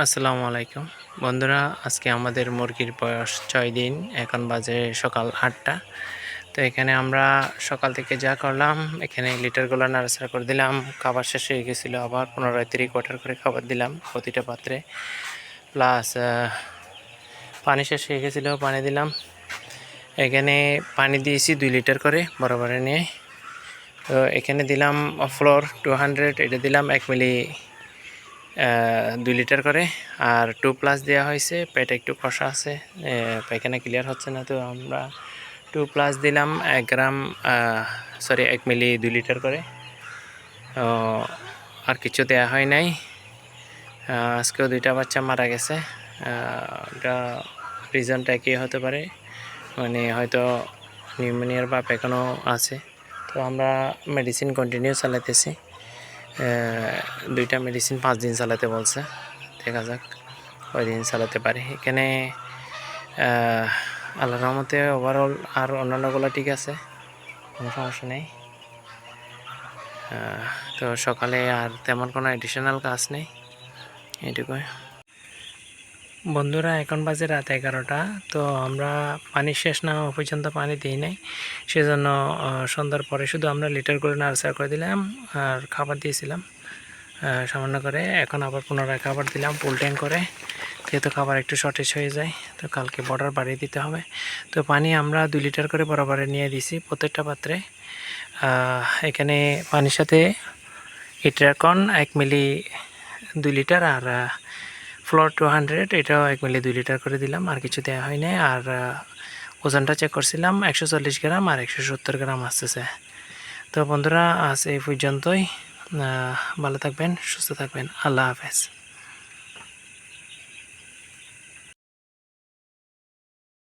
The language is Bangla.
আসসালামু আলাইকুম। বন্ধুরা, আজকে আমাদের মুরগির বয়স ছয় দিন, এখন বাজে সকাল আটটা। তো এখানে আমরা সকাল থেকে যা করলাম, এখানে লিটারগুলো নাড়াচাড়া করে দিলাম। খাবার শেষ হয়ে গেছিল, আবার পুনরায় তিরি কোয়ার্টার করে খাবার দিলাম প্রতিটা পাত্রে। প্লাস পানি শেষ হয়ে গেছিল, পানি দিলাম। এখানে পানি দিয়েছি দুই লিটার করে, বরাবরে নিয়ে। তো এখানে দিলাম ফ্লোর টু হান্ড্রেড এটা দিলাম এক মিলি দুই লিটার করে। আর টু প্লাস দেওয়া হয়েছে, পেট একটু কষা আছে পায়খানা ক্লিয়ার হচ্ছে না, তো আমরা টু প্লাস দিলাম এক গ্রাম সরি এক মিলি দুই লিটার করে। আর কিছু দেওয়া হয় নাই। আজকেও দুইটা বাচ্চা মারা গেছে। এটা রিজনটা কি হতে পারে। মানে হয়তো নিউমোনিয়ার বাপ এখনও আছে। তো আমরা মেডিসিন কন্টিনিউ চালাতেছি। দুইটা মেডিসিন পাঁচ দিন চালাতে বলছে। দেখা যাক কয়দিন চালাতে পারি। এখানে আল্লাহ রহমতে ওভারঅল আর অন্যান্যগুলো ঠিক আছে, কোনো সমস্যা নেই। তো সকালে আর তেমন কোনো অ্যাডিশনাল কাজ নেই, এইটুকুই। বন্ধুরা, এখন বাজে রাত এগারোটা, তো আমরা পানি শেষ না হওয়া পর্যন্ত পানি দিই নাই। সেজন্য সন্ধ্যার পরে শুধু আমরা লিটার করে নার্সার করে দিলাম আর খাবার দিয়েছিলাম সামান্য করে। এখন আবার পুনরায় খাবার দিলাম ফুল ট্যাঙ্ক করে, যেহেতু খাবার একটু শর্টেজ হয়ে যায়, তো কালকে বর্ডার বাড়িয়ে দিতে হবে। তো পানি আমরা দুই লিটার করে বরাবরে নিয়ে দিছি প্রত্যেকটা পাত্রে। এখানে পানির সাথে ইট্রাকন এক মিলি দুই লিটার আর ফ্লোর টু হান্ড্রেড এটাও এক মিলি দুই লিটার করে দিলাম, আর কিছু দেওয়া হয় নাই। আর ওজনটা চেক করছিলাম, একশো চল্লিশ গ্রাম আর একশো সত্তর গ্রাম আসতেছে। তো বন্ধুরা, আজ এই পর্যন্তই। ভালো থাকবেন, সুস্থ থাকবেন। আল্লাহ হাফেজ।